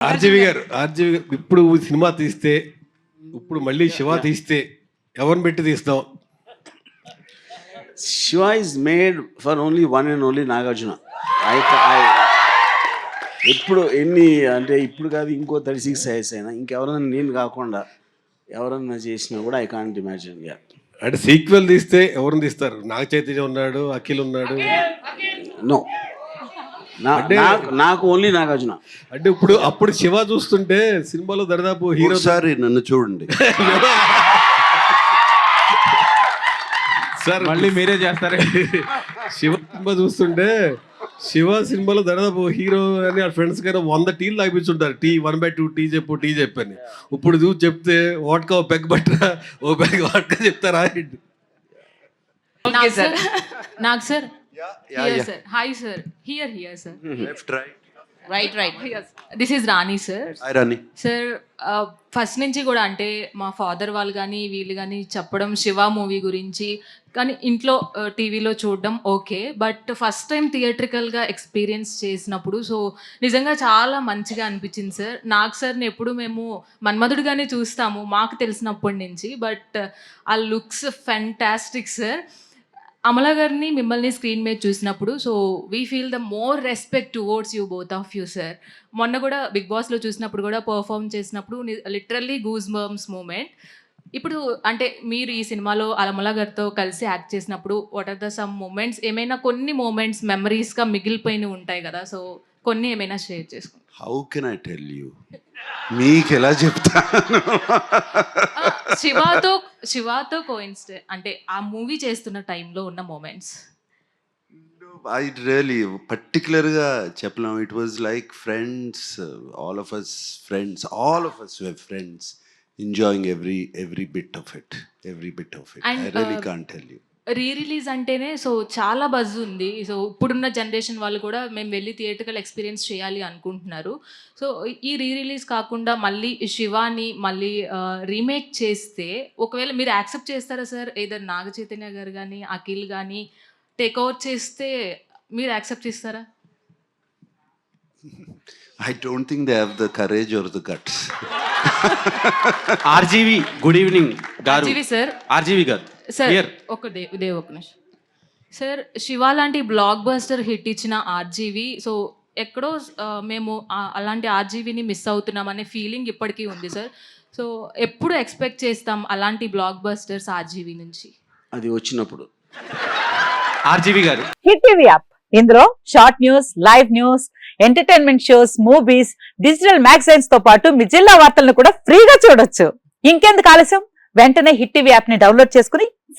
RGV గారు RGV గారు ఇప్పుడు సినిమా తీస్తే ఇప్పుడు మళ్ళీ శివ తీస్తే ఎవరిని పెట్టి తీస్తాం Shiva is made for only one and only Nagarjuna. ఎప్పుడు ఎన్ని అంటే ఇప్పుడు కాదు ఇంకో థర్టీ సిక్స్ ఇయర్స్ అయినా ఇంకెవరైనా నేను కాకుండా ఎవరన్నా చేసినా కూడా ఐ కాంట్ ఇమాజిన్ యా అంటే సీక్వెల్ తీస్తే ఎవరిని తీస్తారు? నాగ చైతన్య ఉన్నాడు అఖిల్ ఉన్నాడు. నో నాకు నాకు ఓన్లీ నాగార్జున. అంటే ఇప్పుడు అప్పుడు శివ చూస్తుంటే సినిమాలో దరిదాపు హీరో ఒకసారి నన్ను చూడండి. సార్ మళ్ళీ మీరే చేస్తారే? శివ సినిమా చూస్తుంటే శివ సినిమాలో దాదాపు హీరో అని ఆ ఫ్రెండ్స్ గారు వంద టీలు తాగిపించుంటారు tea one by two tea చెప్పు టీ చెప్పని ఇప్పుడు చూసి చెప్తే వాట్కా ఓ పెగ్ బట్టరా ఓ పెగ్ వాట్కా చెప్తారా సార్ నాకు sir here sir hi sir here here sir left right right right this is Rani sir Rani sir first నుంచి కూడా అంటే మా ఫాదర్ వాళ్ళు కానీ వీళ్ళు కానీ చెప్పడం శివ మూవీ గురించి కానీ ఇంట్లో టీవీలో చూడడం ఓకే. బట్ ఫస్ట్ టైం థియేట్రికల్గా ఎక్స్పీరియన్స్ చేసినప్పుడు సో నిజంగా చాలా మంచిగా అనిపించింది సార్ నాకు సార్ని ఎప్పుడు మేము మన్మధుడిగానే చూస్తాము మాకు తెలిసినప్పటి నుంచి. బట్ ఆ లుక్స్ ఫెంటాస్టిక్ సార్ అమల గారిని మిమ్మల్ని స్క్రీన్ మీద చూసినప్పుడు so we feel the more respect towards you both of you sir మొన్న కూడా బిగ్ బాస్లో చూసినప్పుడు కూడా పర్ఫామ్ చేసినప్పుడు లిటరల్లీ గూజ్ బర్మ్స్ మూమెంట్ ఇప్పుడు అంటే మీరు ఈ సినిమాలో అమల గారితో కలిసి యాక్ట్ చేసినప్పుడు what are the some moments ఏమైనా కొన్ని మూమెంట్స్ మెమరీస్గా మిగిలిపోయినవి ఉంటాయి కదా సో కొన్ని ఏమైనా షేర్ చేసుకోండి. How can I tell you మీకు ఎలా చెప్తాను? శివాతో శివాతో కోయిన్స్టే అంటే ఆ మూవీ చేస్తున్న టైంలో ఉన్న మూమెంట్స్ ఐ రియలీ పర్టికులర్గా చెప్పలేం. It was like friends all of us friends all of us friends enjoying every every bit of it every bit of it I really can't tell you re release అంటేనే so చాలా buzz ఉంది. So ఇప్పుడున్న generation వాళ్ళు కూడా మేము వెళ్ళి theatrical experience చేయాలి అనుకుంటున్నారు. సో ఈ రీ రిలీజ్ కాకుండా మళ్ళీ శివాని మళ్ళీ రీమేక్ చేస్తే ఒకవేళ మీరు యాక్సెప్ట్ చేస్తారా సార్ ఏదర్ నాగ చైతన్య గారు కానీ అఖిల్ కానీ టేక్ ఓవర్ చేస్తే మీరు యాక్సెప్ట్ చేస్తారా? I don't think they have the courage or the guts RGV good evening garu sir RGV garu sir. ఒక దేవ్ ఒక నిమిషం. సార్ శివ లాంటి బ్లాక్ బస్టర్ హిట్ ఇచ్చిన ఆర్జీవి సో ఎక్కడో మేము అలాంటి ఆర్జీవిని మిస్ అవుతున్నాం అనే ఫీలింగ్ ఇప్పటికీ ఉంది సార్ సో ఎప్పుడు ఎక్స్పెక్ట్ చేస్తాం అలాంటి బ్లాక్ బస్టర్స్ ఆర్జీవి నుంచి? అది వచ్చినప్పుడు. RGV garu. Hit TV app ఇందులో short news live news entertainment shows movies digital మ్యాగజైన్స్తో పాటు మీ జిల్లా వార్తలను కూడా ఫ్రీగా చూడొచ్చు. ఇంకెందుకు ఆలస్యం? వెంటనే హిట్ టీవీ యాప్ని డౌన్లోడ్ చేసుకుని